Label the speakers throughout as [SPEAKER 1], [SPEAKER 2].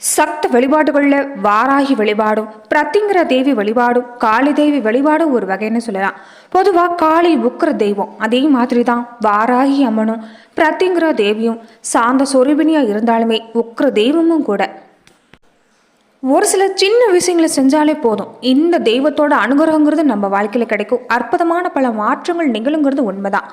[SPEAKER 1] சக்த வழிபாடுகளில் வாராகி வழிபாடும் பிரத்திங்கிற தேவி வழிபாடும் காளி தேவி வழிபாடும் ஒரு வகைன்னு சொல்லலாம். பொதுவாக காளி உக்கிர தெய்வம் அதே மாதிரி தான் வாராகி அம்மனும் பிரத்திங்கிற தேவியும் சாந்த சொரூபினியாக இருந்தாலுமே உக்கிர தெய்வமும் கூட ஒரு சில சின்ன விஷயங்களை செஞ்சாலே போதும். இந்த தெய்வத்தோட அனுகிரகங்கிறது நம்ம வாழ்க்கையில் கிடைக்கும். அற்புதமான பல மாற்றங்கள் நிகழுங்கிறது உண்மைதான்.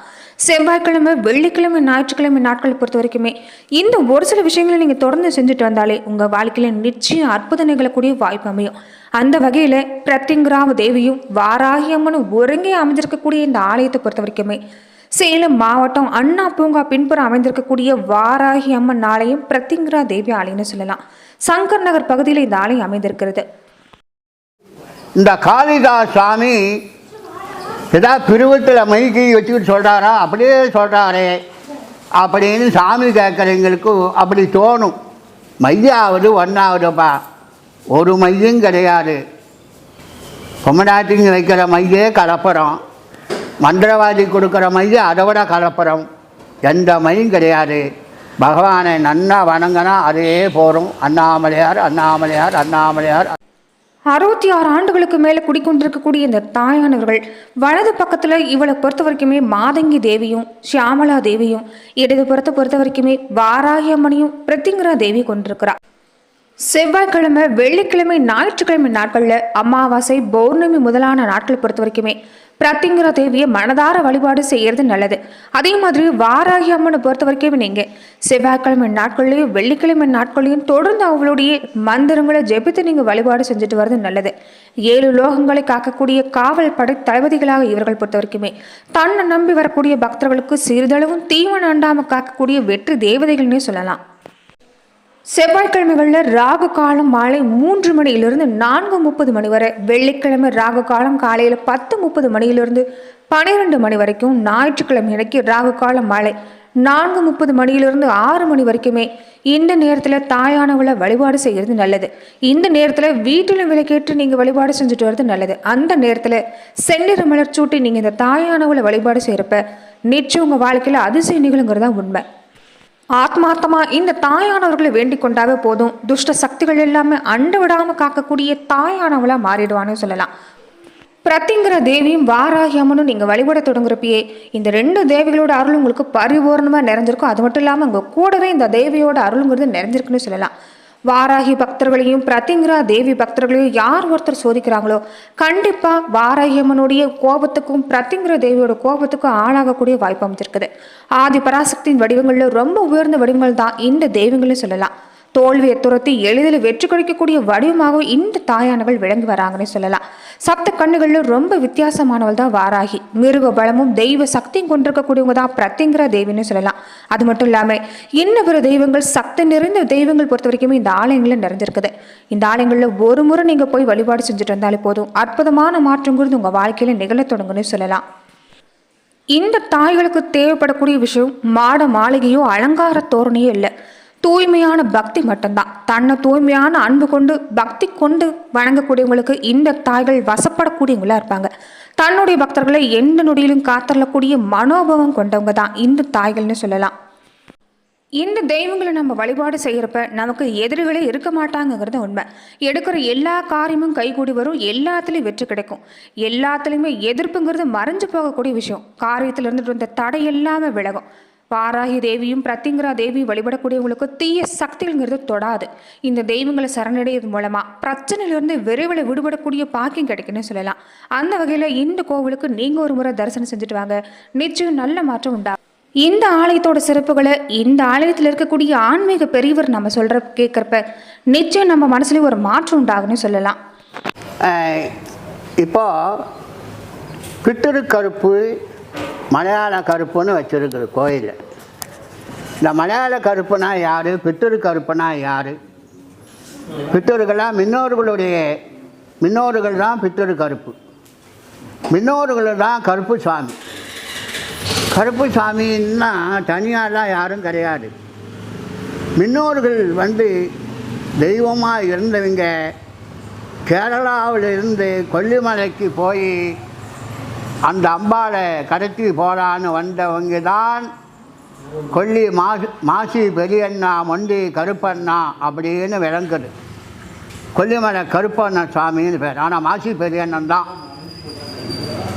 [SPEAKER 1] செவ்வாய்க்கிழமை வெள்ளிக்கிழமை ஞாயிற்றுக்கிழமை நாட்களை பொறுத்த வரைக்குமே இந்த ஒரு சில விஷயங்களை நீங்கள் தொடர்ந்து செஞ்சுட்டு வந்தாலே உங்கள் வாழ்க்கையில் நிச்சயம் அற்புதம் நிகழக்கூடிய வாய்ப்பு அமையும். அந்த வகையில் பிரத்திங்கிராம தேவியும் வாராகியம்மனும் ஒருங்கே அமைஞ்சிருக்கக்கூடிய இந்த ஆலயத்தை பொறுத்த வரைக்குமே சேலம் மாவட்டம் அண்ணா பூங்கா பின்புறம் அமைந்திருக்கக்கூடிய வாராகி அம்மன் ஆலயம் பிரத்திங்கரா தேவி ஆலயம்னு சொல்லலாம். சங்கர் நகர் பகுதியில் இந்த ஆலயம் அமைந்திருக்கிறது.
[SPEAKER 2] இந்த காளிதாஸ் சாமி ஏதாவது பிரிவத்தில் மைக்கி வச்சுக்கிட்டு சொல்கிறாரா அப்படியே சொல்கிறாரே அப்படின்னு சாமி கேட்குறவங்களுக்கு அப்படி தோணும். மையாவது ஒன்றாவதுப்பா ஒரு மையம் கிடையாது. பொம்மநாட்டிங்க வைக்கிற மையே கலப்புறோம் மந்திரவாதி கொடுக்குற மைய அதை விட கலப்புறம் எந்த மையும் கிடையாது. பகவானை நன்னா வணங்கினா அதே போகிறோம் அண்ணாமலையார் அண்ணாமலையார் அண்ணாமலையார்.
[SPEAKER 1] அறுபத்தி ஆறு ஆண்டுகளுக்கு மேலே குடிக்கொண்டிருக்கக்கூடிய இந்த தாயானவர்கள் வலது பக்கத்தில் இவளை பொறுத்த வரைக்குமே மாதங்கி தேவியும் ஷியாமலா தேவியும் இடது புறத்தை பொறுத்த வரைக்குமே வாராகி பிரத்திங்கரா தேவி கொண்டிருக்கிறார் செவ்வாய்க்கிழமை வெள்ளிக்கிழமை ஞாயிற்றுக்கிழமை நாட்களில் அமாவாசை பௌர்ணமி முதலான நாட்களை பொறுத்த வரைக்குமே பிரத்திங்கிற தேவியை மனதார வழிபாடு செய்யறது நல்லது. அதே மாதிரி வாராகி அம்மனை பொறுத்த வரைக்கும் நீங்கள் செவ்வாய்க்கிழமை நாட்கள்லையும் வெள்ளிக்கிழமை நாட்கள்லையும் தொடர்ந்து அவளுடைய மந்திரங்களை ஜெபித்து நீங்கள் வழிபாடு செஞ்சுட்டு வர்றது நல்லது. ஏழு லோகங்களை காக்கக்கூடிய காவல் படை தளபதிகளாக இவர்கள் பொறுத்த வரைக்குமே தன்னை நம்பி வரக்கூடிய பக்தர்களுக்கு சிறிதளவும் தீவன அண்டாம காக்கக்கூடிய வெற்றி தேவதைகள்னே சொல்லலாம். செவ்வாய்க்கிழமைகளில் ராகு காலம் மாலை மூன்று மணியிலிருந்து நான்கு முப்பது மணி வரை வெள்ளிக்கிழமை ராகு காலம் காலையில் பத்து முப்பது மணியிலிருந்து பன்னிரெண்டு மணி வரைக்கும் ஞாயிற்றுக்கிழமை அன்னைக்கு ராகு காலம் மாலை நான்கு முப்பது மணியிலிருந்து ஆறு மணி வரைக்குமே. இந்த நேரத்தில் தாயானவளை வழிபாடு செய்கிறது நல்லது. இந்த நேரத்தில் வீட்டிலும் விளக்கேற்று நீங்கள் வழிபாடு செஞ்சுட்டு வர்றது நல்லது. அந்த நேரத்தில் செந்நிற மலர் சூட்டி நீங்கள் இந்த தாயானவளை வழிபாடு செய்கிறப்ப நிச்சயம் உங்கள் வாழ்க்கையில் அதிசய நிகழுங்கிறது தான் உண்மை. ஆத்மார்த்தமா இந்த தாயானவர்களை வேண்டிக் கொண்டாவே போதும். துஷ்ட சக்திகள் எல்லாமே அண்ட விடாம காக்கக்கூடிய தாயானவளா மாறிடுவான்னு சொல்லலாம். பிரத்திங்கிற தேவியும் வாராகி அம்மனும் நீங்கள் வழிபட தொடங்குறப்பயே இந்த ரெண்டு தேவிகளோட அருள் உங்களுக்கு பரிபூர்ணமாக நிறைஞ்சிருக்கும். அது மட்டும் இல்லாமல் உங்கள் கூடவே இந்த தேவியோட அருளுங்கிறது நிறைஞ்சிருக்குன்னு சொல்லலாம். வாராகி பக்தர்களையும் பிரத்திங்கிரா தேவி பக்தர்களையும் யார் ஒருத்தர் சோதிக்கிறாங்களோ கண்டிப்பாக வாராகி அம்மனுடைய கோபத்துக்கும் பிரத்திங்கிற தேவியோட கோபத்துக்கும் ஆளாகக்கூடிய வாய்ப்பு அமைஞ்சிருக்குது. ஆதி பராசக்தியின் வடிவங்களில் ரொம்ப உயர்ந்த வடிவங்கள் தான் இந்த தெய்வங்கள்னு சொல்லலாம். தோல்வியை துரத்தி எளிதில் வெற்றி கிடைக்கக்கூடிய வடிவமாகவும் இந்த தாயானவள் விளங்கி வராங்கன்னு சொல்லலாம். சப்த கண்ணுகளில் ரொம்ப வித்தியாசமானவள் தான் வாராகி. மிருக பலமும் தெய்வ சக்தியும் கொண்டிருக்கக்கூடியவங்க தான் பிரத்திங்கிற தேவின்னு சொல்லலாம். அது மட்டும் இல்லாமல் இன்ன பிற தெய்வங்கள் சக்தி நிறைந்த தெய்வங்கள் பொறுத்த வரைக்குமே இந்த ஆலயங்களில் நிறைஞ்சிருக்குது. இந்த ஆலயங்களில் ஒரு முறை நீங்கள் போய் வழிபாடு செஞ்சுட்டு வந்தாலே போதும். அற்புதமான மாற்றங்கிறது உங்கள் வாழ்க்கையில் நிகழத் தொடங்குன்னு சொல்லலாம். இந்த தாய்களுக்கு தேவைப்படக்கூடிய விஷயம் மாட மாளிகையோ அலங்கார தோரணையோ இல்லை. தூய்மையான பக்தி மட்டும்தான். தன்னை தூய்மையான அன்பு கொண்டு பக்தி கொண்டு வணங்கக்கூடியவங்களுக்கு இந்த தாய்கள் வசப்படக்கூடியவங்களா இருப்பாங்க. தன்னுடைய பக்தர்களை எந்த நொடியிலும் காத்தரக்கூடிய மனோபவம் கொண்டவங்க தான் இந்த தாய்கள்னு சொல்லலாம். இந்த தெய்வங்களை நம்ம வழிபாடு செய்கிறப்ப நமக்கு எதிரிகளே இருக்க மாட்டாங்கங்கிறது உண்மை. எடுக்கிற எல்லா காரியமும் கைகூடி வரும் எல்லாத்துலேயும் வெற்றி கிடைக்கும். எல்லாத்துலேயுமே எதிர்ப்புங்கிறது மறைஞ்சு போகக்கூடிய விஷயம். காரியத்தில் இருந்துட்டு வந்த தடை எல்லாமே விலகும். வாராகி தேவியும் பிரத்திங்கரா தேவியும் வழிபடக்கூடியவங்களுக்கு தீய சக்திகள்ங்கிறது தொடாது. இந்த தெய்வங்களை சரணடைவது மூலமாக பிரச்சனையிலிருந்து விரைவில் விடுபடக்கூடிய பாக்கியம் கிடைக்குன்னு சொல்லலாம். அந்த வகையில் இந்த கோவிலுக்கு நீங்கள் ஒரு முறை தரிசனம் செஞ்சுட்டு வாங்க. நிச்சயம் நல்ல மாற்றம் உண்டா? இந்த ஆலயத்தோட சிறப்புகளை இந்த ஆலயத்தில் இருக்கக்கூடிய ஆன்மீக பெரியவர் நம்ம சொல்கிற கேட்குறப்ப நிச்சயம் நம்ம மனசுலேயும் ஒரு மாற்றம் உண்டாகுன்னு சொல்லலாம்.
[SPEAKER 2] இப்போ பிட்டுரு கருப்பு மலையாள கருப்புன்னு வச்சுருக்குது கோயில். இந்த மலையாள கருப்புனா யார்? பித்தரு கருப்புனா யார்? பிட்டர்களாம் மின்னோர்களுடைய மின்னோர்கள் தான் பித்தரு கருப்பு. மின்னோர்கள் தான் கருப்பு சாமி. கருப்பு சாமின்னா தனியாலாம் யாரும் கிடையாது. மின்னோர்கள் வந்து தெய்வமாக இருந்தவங்க. கேரளாவிலிருந்து கொல்லிமலைக்கு போய் அந்த அம்பாளை கடத்தி போகிறான்னு வந்தவங்க தான் கொல்லி மாசு மாசி பெரியண்ணா மொண்டி கருப்பண்ணா அப்படின்னு விளங்குது. கொல்லிமலை கருப்பண்ணன் சுவாமின்னு பேர். ஆனால் மாசி பெரியண்ணன் தான்.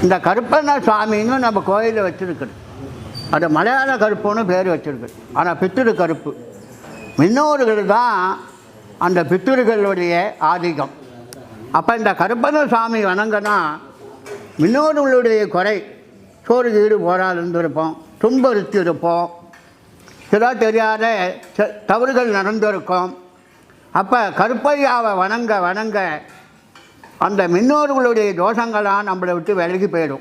[SPEAKER 2] இந்த கருப்பண்ண சுவாமின்னு நம்ம கோயிலில் வச்சுருக்குது. அது மலையாள கருப்புன்னு பேர் வச்சுருக்குது. ஆனால் பித்திரு கருப்பு. முன்னோர்கள் தான் அந்த பித்திருக்களுடைய ஆதிக்கம். அப்போ இந்த கருப்பண்ண சுவாமி வணங்கினா இன்னொருவளுடைய குறை சோறு கீடு போராது இருந்திருப்போம் துன்புறுத்தி இருப்போம் ஏதோ தெரியாத ச- தவறுகள் நடந்திருக்கும். அப்போ கருப்பையாவை வணங்க வணங்க அந்த மின்னோர்களுடைய தோஷங்களாக நம்மளை விட்டு விலகி போயிடும்.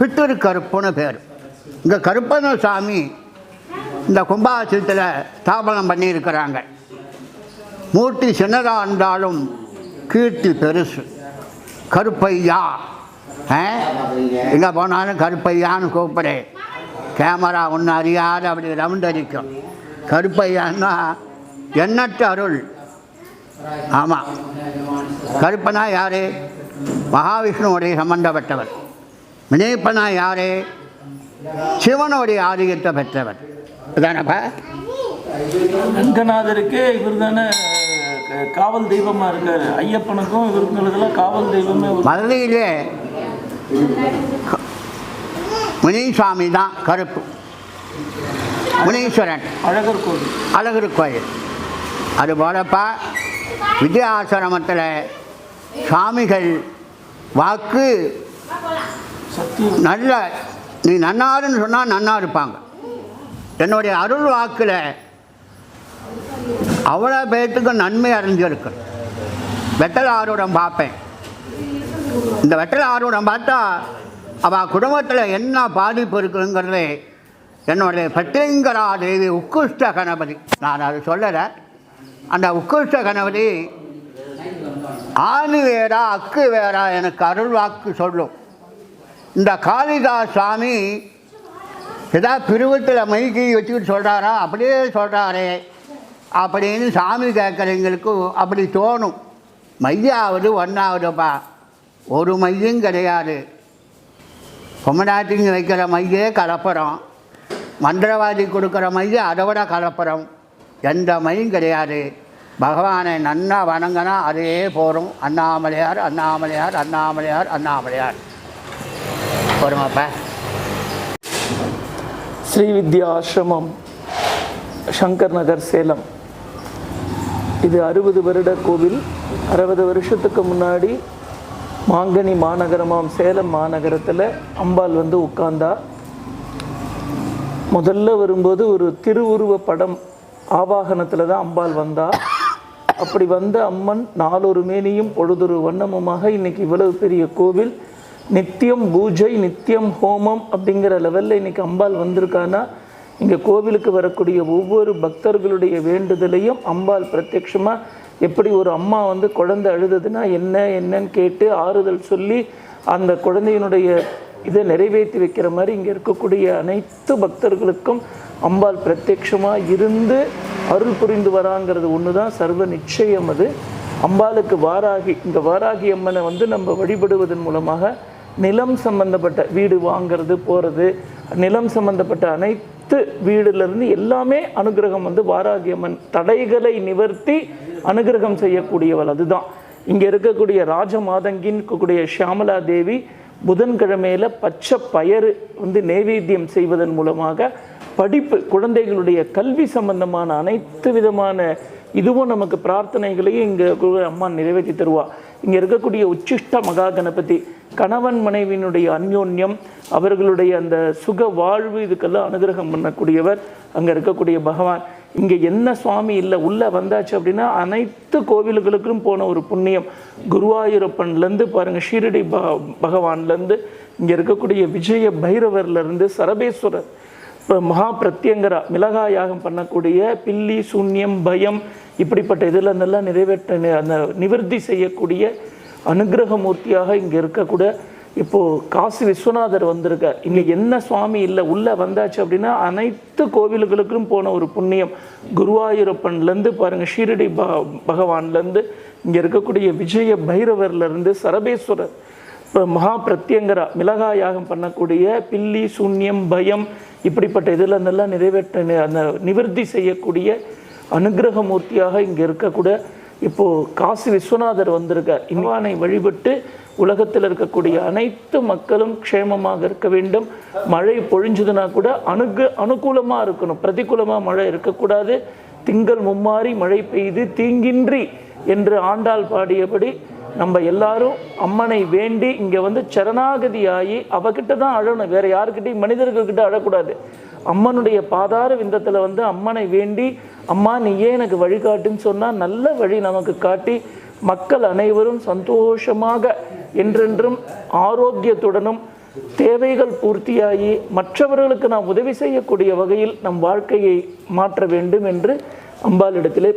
[SPEAKER 2] பித்திரு கருப்புன்னு பேர். இங்கே கருப்பன சாமி இந்த கும்பாசத்தில் ஸ்தாபனம் பண்ணியிருக்கிறாங்க. மூர்த்தி சின்னதாக இருந்தாலும் கீர்த்தி பெருசு. கருப்பையா எங்கே போனாலும் கருப்பையான்னு கூப்பிடு. கேமரா ஒன்று அறியாத அப்படி ரவுண்ட் அடிக்கும். கருப்பையான்னா எண்ணற்ற அருள். ஆமாம் கருப்பனா யார்? மகாவிஷ்ணுவுடைய சம்பந்தப்பட்டவர். வினயப்பனா யார்? சிவனுடைய ஆதிக்கத்தை பெற்றவர். இதானப்பா?
[SPEAKER 3] ரங்கநாதருக்கே இவர் தானே காவல் தெய்வமாக இருக்கார். ஐயப்பனுக்கும் இவருங்களுக்கெல்லாம் காவல் தெய்வமே.
[SPEAKER 2] மதுரையிலே முனீஸ்வாமி தான் கருப்பு. முனீஸ்வரன்.
[SPEAKER 3] அழகர் கோவில்
[SPEAKER 2] அழகர் கோயில் அதுபோலப்பா வித்யாசிரமத்தில் சாமிகள் வாக்கு நல்ல நீ நன்னாருன்னு சொன்னால் நன்னா இருப்பாங்க என்னுடைய அருள் வாக்கில் அவ்வளோ பேர்த்துக்கும் நன்மை அறிஞ்சிருக்கு வெட்டல் பார்ப்பேன். இந்த வெட்டல் ஆர்வம் பார்த்தா அவள் குடும்பத்தில் என்ன பாதிப்பு இருக்குங்கிறது என்னுடைய பட்டிங்கரா தேவி உக்குஷ்ட கணபதி. நான் அது சொல்லலை. அந்த உக்குஷ்ட கணபதி ஆணி வேறா அக்கு வேறா எனக்கு அருள் வாக்கு சொல்லும். இந்த காளிதாஸ் சுவாமி ஏதாவது பிரிவத்தில் மைக்கி வச்சுக்கிட்டு சொல்கிறாரா அப்படியே சொல்கிறாரே அப்படின்னு சாமி கேட்குறவங்களுக்கு அப்படி தோணும். மையாவது ஒன்றாவதுப்பா ஒரு மையும் கிடையாது. பொம்மநாட்டிங்க வைக்கிற மையே கலப்படம் மந்திரவாதி கொடுக்குற மைய அதை விட கலப்படம் எந்த மையும் கிடையாது. பகவானை நன்னா வணங்கினா அதே போகும் அண்ணாமலையார் அண்ணாமலையார் அண்ணாமலையார் அண்ணாமலையார். போருமாப்பா
[SPEAKER 3] ஸ்ரீ வித்யா ஆசிரமம் சங்கர் நகர் சேலம். இது அறுபது வருட கோவில். அறுபது வருஷத்துக்கு முன்னாடி மாங்கனி மாநகரமாம். சேலம் மாநகரத்தில் அம்பாள் வந்து உட்கார்ந்தா. முதல்ல வரும்போது ஒரு திருவுருவ படம் ஆவாகனத்தில் தான் அம்பாள் வந்தா. அப்படி வந்த அம்மன் நாலொரு மேனியும் பொழுதொரு வண்ணமுமாக இன்றைக்கி இவ்வளவு பெரிய கோவில். நித்தியம் பூஜை நித்தியம் ஹோமம் அப்படிங்கிற லெவலில் இன்றைக்கி அம்பாள் வந்திருக்கானா? இங்கே கோவிலுக்கு வரக்கூடிய ஒவ்வொரு பக்தர்களுடைய வேண்டுதலையும் அம்பாள் பிரத்யக்ஷமாக எப்படி ஒரு அம்மா வந்து குழந்தை அழுதுதுன்னா என்ன என்னன்னு கேட்டு ஆறுதல் சொல்லி அந்த குழந்தையினுடைய இதை நிறைவேற்றி வைக்கிற மாதிரி இங்கே இருக்கக்கூடிய அனைத்து பக்தர்களுக்கும் அம்பாள் பிரத்யட்சமாக இருந்து அருள் புரிந்து வராங்கிறது ஒன்று தான் சர்வ நிச்சயம் அது. அம்பாளுக்கு வாராகி இந்த வாராகி அம்மனை வந்து நம்ம வழிபடுவதன் மூலமாக நிலம் சம்பந்தப்பட்ட வீடு வாங்கிறது போகிறது நிலம் சம்பந்தப்பட்ட அனைத்து வீடுலேருந்து எல்லாமே அனுகிரகம் வந்து வாராகி அம்மன் தடைகளை நிவர்த்தி அனுகிரகம் செய்யக்கூடியவள் அதுதான். இங்கே இருக்கக்கூடிய ராஜ மாதங்கின்னு இருக்கக்கூடிய ஷியாமலா தேவி புதன்கிழமையில பச்சை பயறு வந்து நைவேத்தியம் செய்வதன் மூலமாக படிப்பு குழந்தைகளுடைய கல்வி சம்பந்தமான அனைத்து விதமான இதுவும் நமக்கு பிரார்த்தனைகளையும் இங்கே அம்மா நிறைவேற்றி தருவா. இங்கே இருக்கக்கூடிய உச்சிஷ்ட மகா கணபதி கணவன் மனைவியினுடைய அந்யோன்யம் அவர்களுடைய அந்த சுக வாழ்வு இதுக்கெல்லாம் அனுகிரகம் பண்ணக்கூடியவர் அங்கே இருக்கக்கூடிய பகவான். இங்கே என்ன சுவாமி இல்லை உள்ளே வந்தாச்சு அப்படின்னா அனைத்து கோவில்களுக்கும் போன ஒரு புண்ணியம். குருவாயூரப்பன்லேருந்து பாருங்கள் ஷீரடி ப பகவான்லேருந்து இங்கே இருக்கக்கூடிய விஜய பைரவர்லேருந்து சரபேஸ்வரர் இப்போ மகா பிரத்யங்கரா மிளகா யாகம் பண்ணக்கூடிய பில்லி சூன்யம் பயம் இப்படிப்பட்ட இதில் நல்லா நிறைவேற்ற நி- அந்த நிவர்த்தி செய்யக்கூடிய அனுகிரகமூர்த்தியாக இங்கே இருக்கக்கூட இப்போது காசி விஸ்வநாதர் வந்திருக்கார். இங்கே என்ன சுவாமி இல்லை உள்ளே வந்தாச்சு அப்படின்னா அனைத்து கோவில்களுக்கும் போன ஒரு புண்ணியம். குருவாயூரப்பன்லேருந்து பாருங்கள் ஷீரடி ப பகவான்லேருந்து இங்கே இருக்கக்கூடிய விஜய பைரவர்லேருந்து சரபேஸ்வரர் இப்போ மகா பிரத்யங்கரா மிளகா யாகம் பண்ணக்கூடிய பில்லி சூன்யம் பயம் இப்படிப்பட்ட இதில் நல்லா நிறைவேற்ற நி- அந்த நிவர்த்தி செய்யக்கூடிய அனுக்கிரக மூர்த்தியாக இங்கே இருக்கக்கூட இப்போது காசி விஸ்வநாதர் வந்திருக்கார். இம்மானை வழிபட்டு உலகத்தில் இருக்கக்கூடிய அனைத்து மக்களும் க்ஷேமமாக இருக்க வேண்டும். மழை பொழிஞ்சதுன்னா கூட அணுகு அனுகூலமாக இருக்கணும். பிரதிகூலமாக மழை இருக்கக்கூடாது. திங்கள் மும்மாறி மழை பெய்து தீங்கின்றி என்று ஆண்டாள் பாடியபடி நம்ம எல்லாரும் அம்மனை வேண்டி இங்கே வந்து சரணாகதி ஆகி அவகிட்ட தான் அழணும். வேறு யாருக்கிட்டையும் மனிதர்கள்கிட்ட அழக்கூடாது. அம்மனுடைய பாதார விந்தத்தில் வந்து அம்மனை வேண்டி அம்மா நீயே எனக்கு வழிகாட்டுன்னு சொன்னால் நல்ல வழி நமக்கு காட்டி மக்கள் அனைவரும் சந்தோஷமாக என்றென்றும் ஆரோக்கியத்துடனும் தேவைகள் பூர்த்தியாகி மற்றவர்களுக்கு நாம் உதவி செய்யக்கூடிய வகையில் நம் வாழ்க்கையை மாற்ற வேண்டும் என்று அம்பாளிடத்திலே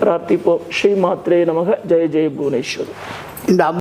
[SPEAKER 3] பிரார்த்திப்போம். ஸ்ரீ மாத்ரே நமக. ஜெய ஜெய புவனேஸ்வரி.
[SPEAKER 2] இந்த